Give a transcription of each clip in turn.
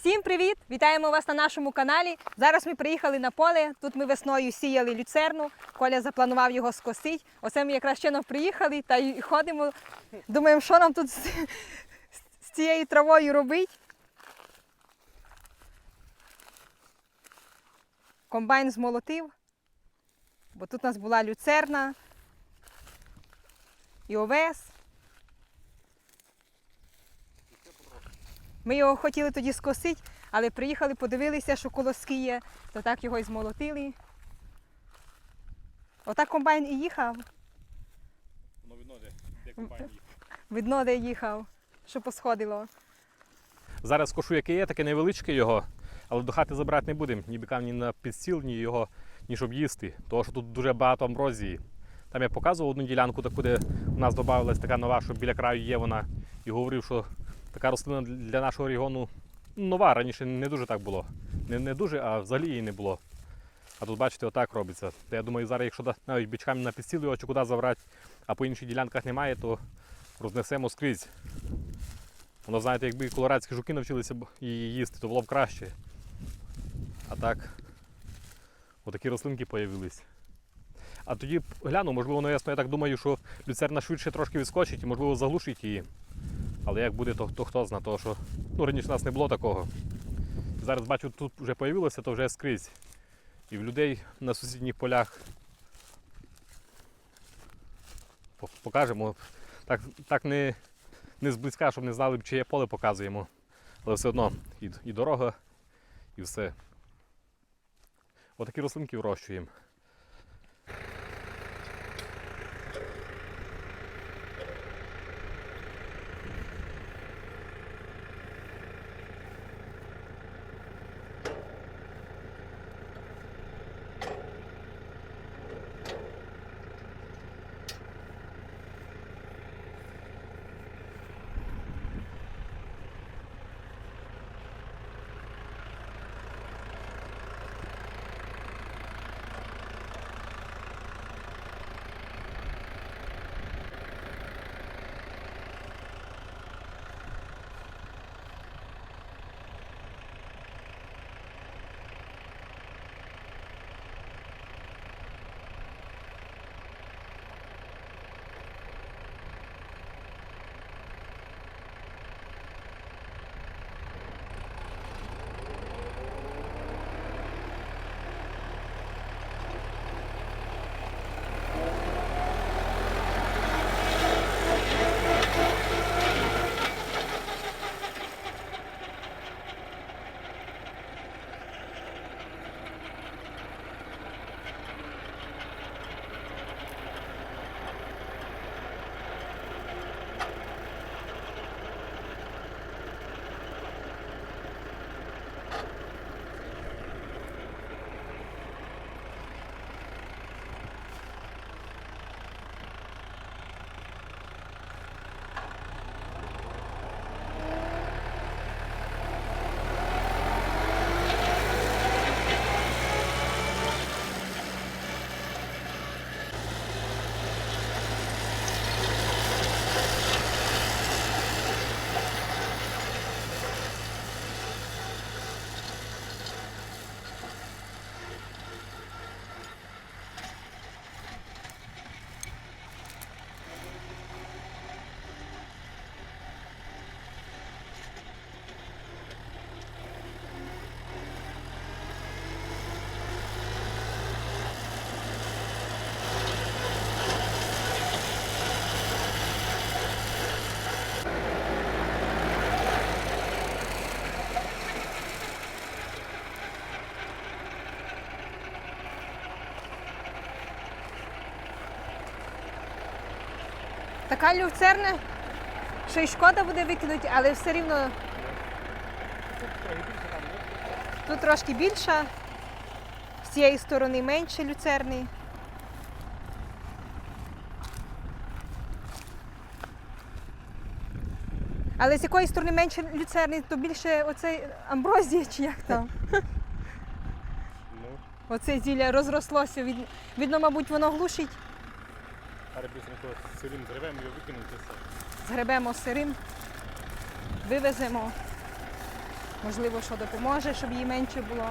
Всім привіт! Вітаємо вас на нашому каналі. Зараз ми приїхали на поле. Тут ми весною сіяли люцерну. Коля запланував його скосити. Оце ми якраз щойно приїхали та й ходимо. Думаємо, що нам тут з, з цією травою робити. Комбайн змолотив, бо тут у нас була люцерна і овес. Ми його хотіли тоді скосити, але приїхали, подивилися, що колоски є, то так його і змолотили. Отак комбайн і їхав. Воно видно, де, де комбайн їхав. Видно, де їхав, що посходило. Зараз кошу, яке є, таке невеличке його, але до хати забрати не будемо. Ні бікам, ні на підстіл, ні його, ні щоб їсти. Тому що тут дуже багато амброзії. Там я показував одну ділянку, таку, де у нас додавалась така нова, що біля краю є вона. І говорив, що така рослина для нашого регіону нова. Раніше не дуже так було. Не, не дуже, а взагалі її не було. А тут, бачите, отак робиться. Та я думаю, зараз, якщо навіть бичками на підстіл його чи куди забрати, а по інших ділянках немає, то рознесемо скрізь. Воно, знаєте, якби колорадські жуки навчилися її їсти, то було б краще. А так, отакі рослинки появились. А тоді гляну, можливо, ну ясно, я так думаю, що люцерна швидше трошки відскочить і, можливо, заглушить її. Але як буде, то, то хто зна, що ну, раніше у нас не було такого. Зараз бачу, тут вже появилося, то вже скрізь. І в людей на сусідніх полях покажемо. Так, так не, не зблизька, щоб не знали, чиє поле показуємо. Але все одно і, і дорога, і все. Отакі рослинки вирощуємо. Така люцерна, що й шкода буде викинути, але все рівно тут трошки більша, з цієї сторони менше люцерни. Але з якої сторони менше люцерни, то більше оцей амброзія чи як там. Ну, Оце зілля розрослося. Від, видно, мабуть, воно глушить. Зараз сирим зривемо його викинути все. Згребемо сирим, вивеземо. Можливо, що допоможе, щоб їй менше було.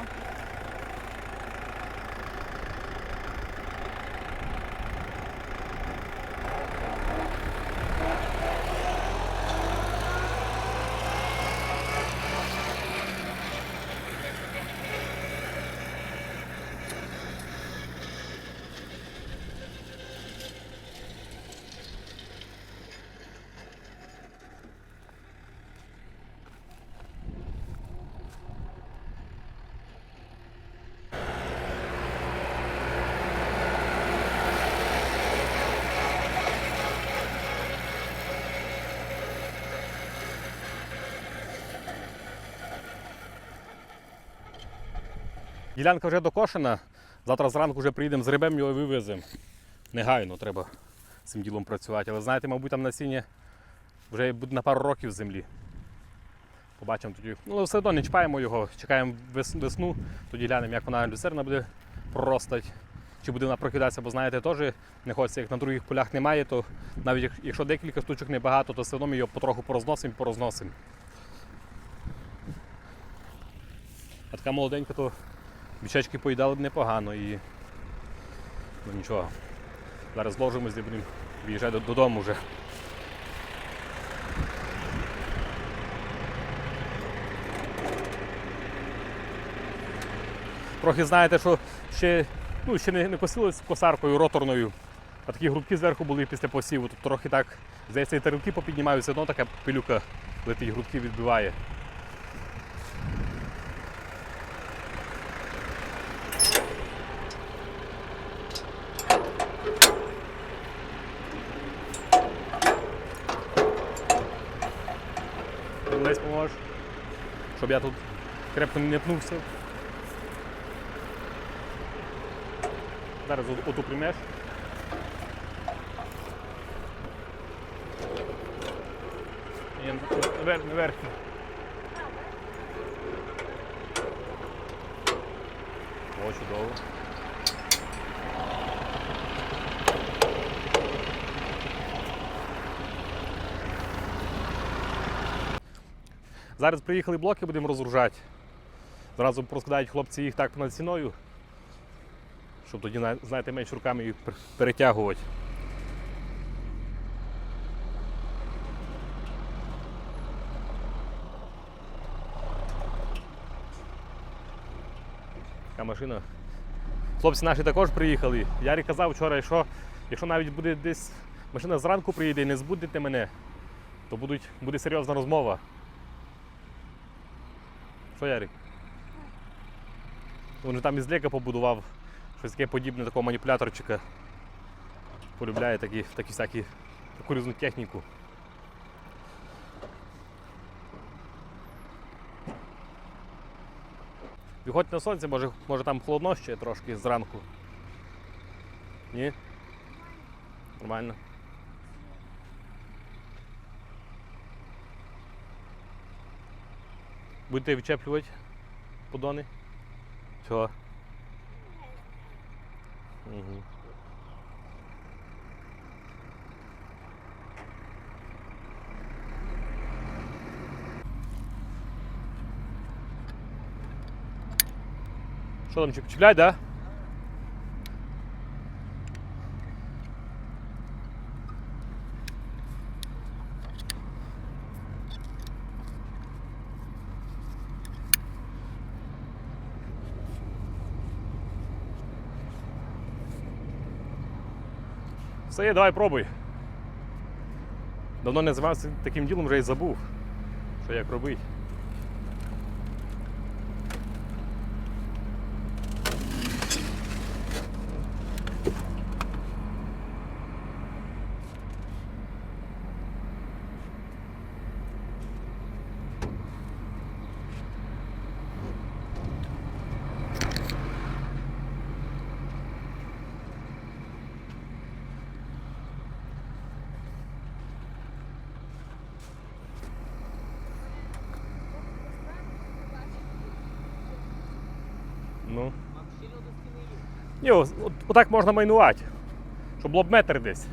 Ділянка вже докошена. Завтра зранку вже приїдемо з рибем, його вивеземо. Негайно треба з цим ділом працювати. Але знаєте, мабуть, там насіння вже буде на пару років землі. Побачимо тоді. Ну, все одно не чіпаємо його, чекаємо весну, тоді глянемо, як вона люцерна буде проростати. Чи буде вона прокидатися, бо знаєте, теж не хочеться, як на других полях немає, то навіть якщо декілька штучок небагато, то все одно ми його потроху порозносимо порозносимо. А така молоденька, то бічечки поїдали б непогано і ну нічого. Зараз зложимось і будемо виїжджати додому вже. Трохи знаєте, що ще, ну, ще не, не косили косаркою роторною, а такі грубки зверху були після посіву. Тут трохи так, здається, і тарілки попіднімають, все одно така пилюка летить, грудки відбиває. Щоб я тут крепко не пнувся. Зараз от- оту приймеш. Ні, наверх, наверх. О, чудово. Зараз приїхали блоки, будемо розгружати. Зразу розкладають хлопці їх так над ціною, щоб тоді, на- знаєте, менш руками їх перетягувати. Така машина. Хлопці наші також приїхали. Ярик казав вчора, що якщо навіть буде десь машина зранку приїде і не збудете мене, то будуть, буде серйозна розмова. Що, Ярик? Він же там із лека побудував щось таке подібне такого маніпуляторчика. Полюбляє такі, такі всякі таку різну техніку. Виходь на сонце, може, може там холодно ще трошки зранку. Ні? Нормально. Будете вичеплювати подони? Чого? Угу. Що там, чіпляй, да? Все давай пробуй. Давно не займався таким ділом, вже й забув, що як робити. Ну. Ні, отак можна майнувати. Щоб було десь.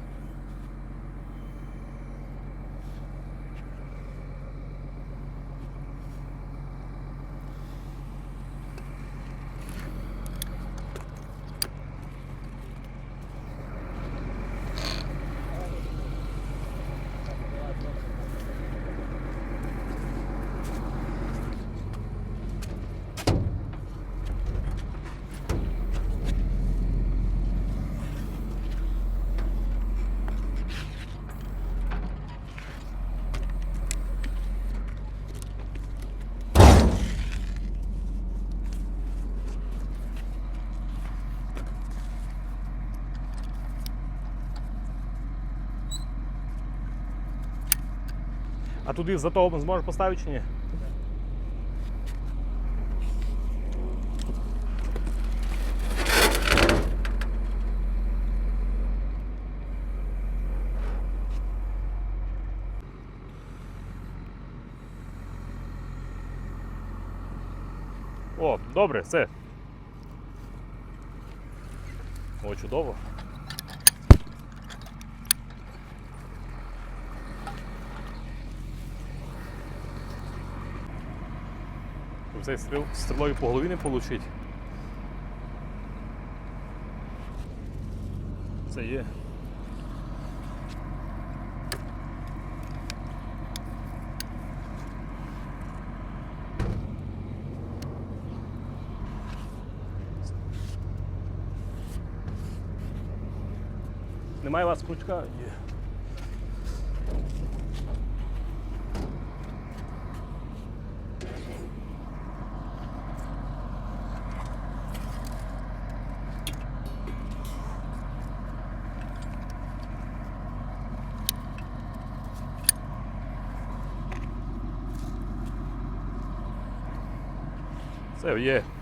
А туди за того зможеш поставити чи ні? О, добре, все. О, чудово. Цей стріл, стрілою по голові не получить. Це є. Немає у вас крючка? Є. Все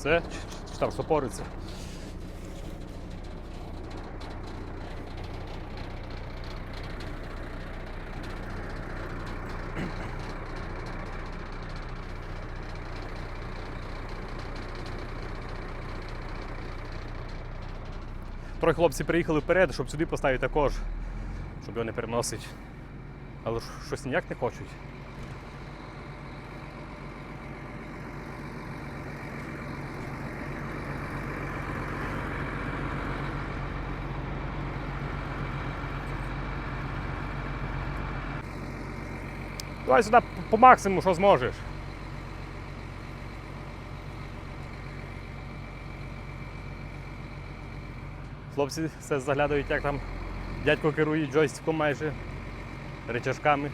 Все? Чи, там сопориться? Трохи хлопці приїхали вперед, щоб сюди поставити також, щоб його не переносити. Але щось ніяк не хочуть. Давай сюди по максимуму, що зможеш. Хлопці все заглядають, як там дядько керує джойстиком майже, речашками.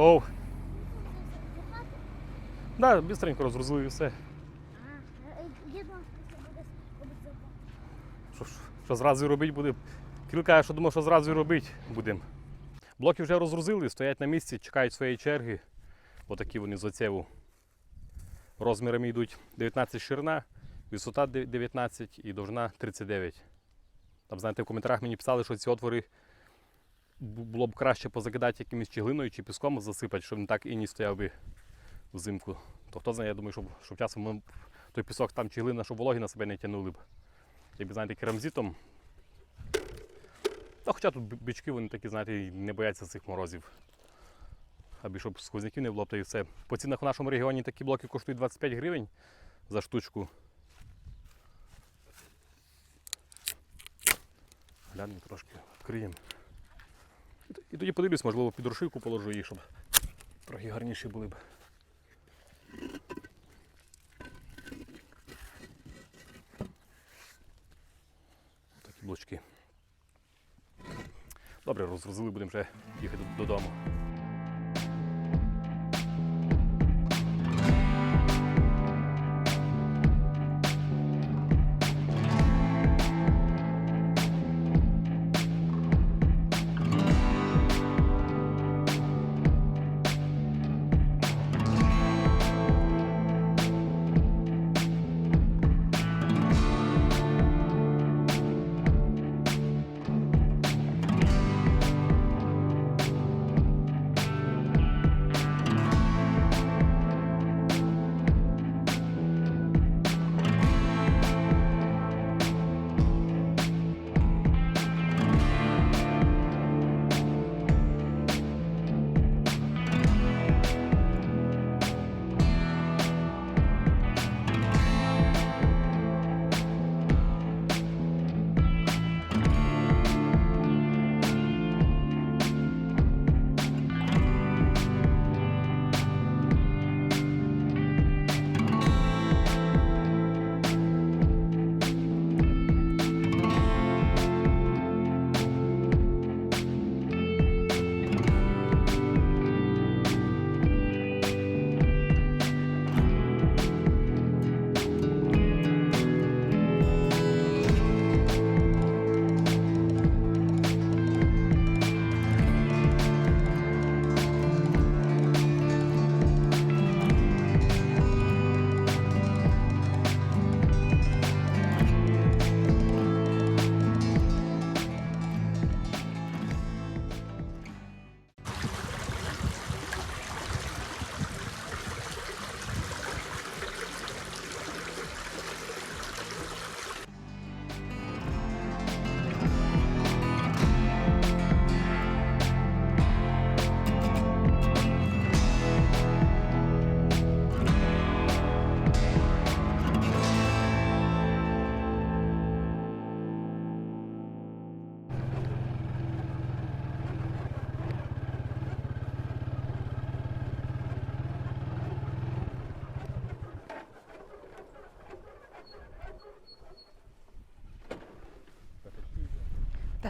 Оу. Да, быстренько розгрузили і все. Що ж- зразу робити буде. Кирил каже, що думав, що зразу робити будемо. Блоки вже розгрузили, стоять на місці, чекають своєї черги. Отакі вони з оцеву. Розмірами йдуть 19 ширина, висота 19 і довжина 39. Там, знаєте, в коментарях мені писали, що ці отвори було б краще позакидати якимось чеглиною чи піском засипати, щоб не так і не стояв би взимку. То хто знає, я думаю, щоб, щоб часом ми- той пісок там чеглина, щоб вологи на себе не тягнули б якби знаєте, керамзитом. Та хоча тут бі- бички, вони такі, знаєте, не бояться цих морозів. Аби щоб сквозняків не було, то і все. По цінах в нашому регіоні такі блоки коштують 25 гривень за штучку. Глянемо трошки, відкриємо. І тоді подивлюсь, можливо, під рушивку положу її, щоб трохи гарніші були б. Такі блочки. Добре, розгрузили, будемо вже їхати додому.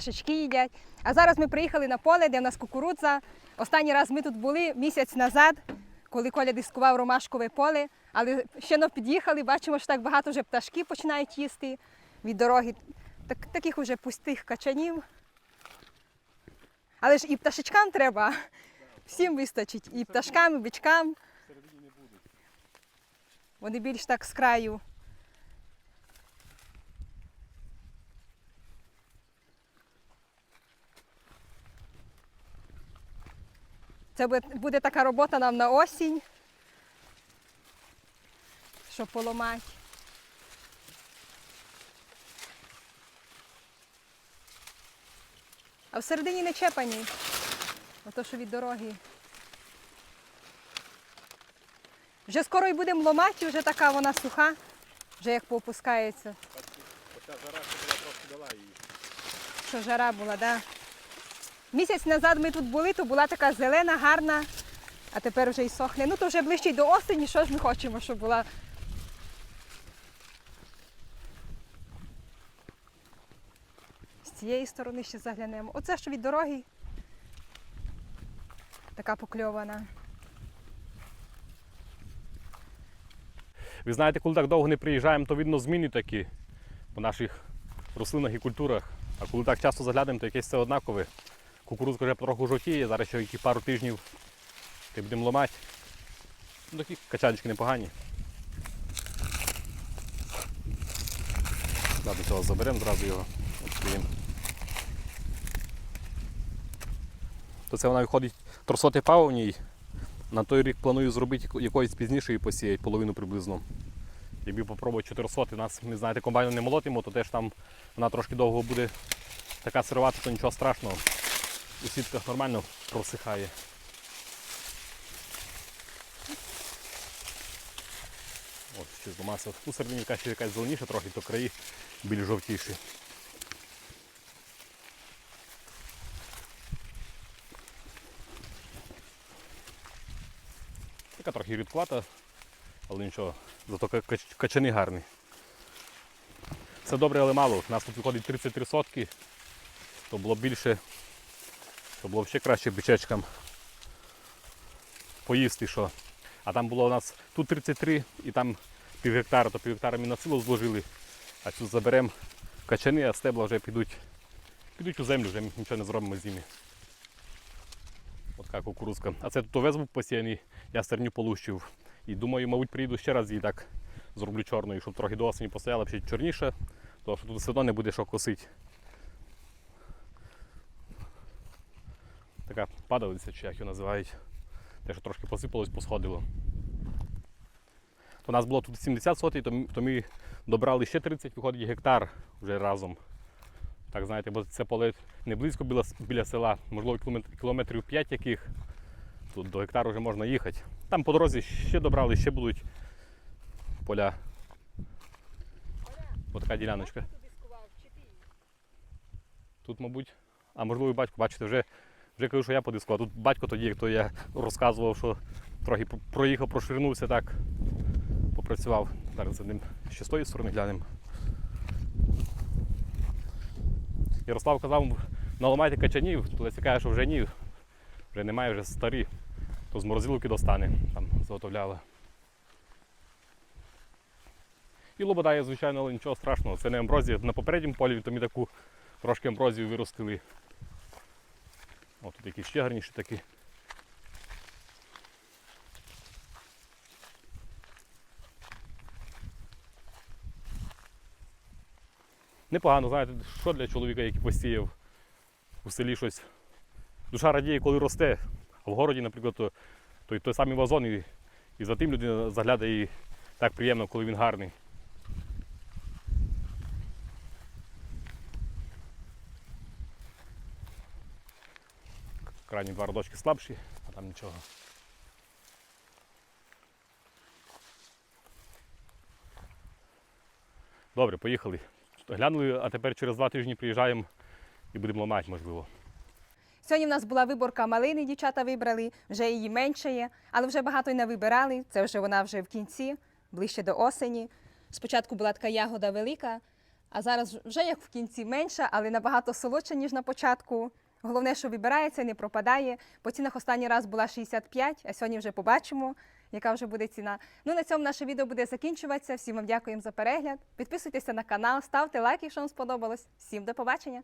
Пташечки їдять. А зараз ми приїхали на поле, де в нас кукурудза. Останній раз ми тут були місяць назад, коли Коля дискував ромашкове поле. Але ще не під'їхали, бачимо, що так багато вже пташки починають їсти від дороги. Так, таких уже пустих качанів. Але ж і пташечкам треба. Всім вистачить. І пташкам, і бичкам. Вони більш так з краю. Це буде, така робота нам на осінь, щоб поламати. А всередині не чепані. Ото що від дороги. Вже скоро і будемо ломати, вже така вона суха, вже як поопускається. Оця жара була трошки дала її. Що жара була, так. Да. Місяць назад ми тут були, то була така зелена, гарна, а тепер вже й сохне. Ну то вже ближче до осені, що ж ми хочемо, щоб була. З цієї сторони ще заглянемо. Оце що від дороги. Така покльована. Ви знаєте, коли так довго не приїжджаємо, то видно зміни такі по наших рослинах і культурах. А коли так часто заглянемо, то якесь це однакове. Кукурудзка вже трохи жовтіє, зараз ще які пару тижнів ти будемо ламати. Ну, такі качанчики непогані. Да, До цього заберемо зразу його. відкриємо. То це вона виходить тросоти павовній. На той рік планую зробити якоїсь пізніше і посіяти половину приблизно. Якби попробувати 400, нас, ми знаєте, комбайном не молотимо, то теж там вона трошки довго буде така сирувата, то нічого страшного у сітках нормально просихає. От, щось до маси. У серединівка ще якась зеленіша трохи, то краї більш жовтіші. Така трохи рідклата, але нічого, зато качани гарні. Це добре, але мало. У нас тут виходить 33 сотки, то було більше то було ще краще бичечкам поїсти що. А там було у нас тут 33 і там пів гектара, то пів гектара ми на силу зложили. А тут заберемо качани, а стебла вже підуть, підуть у землю, вже ми нічого не зробимо з ними. От така кукурузка. А це тут овес був посіяний, я стерню полущив. І думаю, мабуть, приїду ще раз її так зроблю чорною, щоб трохи до осені постояла ще чорніше, тому що тут все одно не буде що косити. Така падалиця, чи як його називають. Те, що трошки посипалось, посходило. У нас було тут 70 сотень, то, то ми добрали ще 30, виходить гектар вже разом. Так знаєте, бо це поле не близько біля, біля села, можливо, кілометрів 5 яких. Тут до гектару вже можна їхати. Там по дорозі ще добрали, ще будуть поля. Ось така діляночка. Тут, мабуть, а можливо, батько, бачите, вже, вже кажу, що я подискував. Тут батько тоді, хто я розказував, що трохи проїхав, проширнувся так, попрацював. Зараз за ним ще з тої сторони глянемо. Ярослав казав, наламайте качанів, Леся каже, що вже ні, вже немає, вже старі, то з морозилки достане, там заготовляла. І лобода є, звичайно, але нічого страшного. Це не амброзія. На попередньому полі то ми таку трошки амброзію виростили. О, тут якісь ще гарніші такі. Непогано, знаєте, що для чоловіка, який посіяв у селі щось. Душа радіє, коли росте. А в городі, наприклад, то, той, той самий вазон і, і за тим людина заглядає і так приємно, коли він гарний. Крайні два родочки слабші, а там нічого. Добре, поїхали. Глянули, а тепер через два тижні приїжджаємо і будемо ламати, можливо. Сьогодні в нас була виборка малини, дівчата вибрали, вже її менше є, але вже багато й не вибирали. Це вже вона вже в кінці, ближче до осені. Спочатку була така ягода велика, а зараз вже як в кінці менша, але набагато солодша, ніж на початку. Головне, що вибирається, не пропадає. По цінах останній раз була 65, а сьогодні вже побачимо, яка вже буде ціна. Ну на цьому наше відео буде закінчуватися. Всім вам дякуємо за перегляд. Підписуйтеся на канал, ставте лайк, якщо вам сподобалось. Всім до побачення!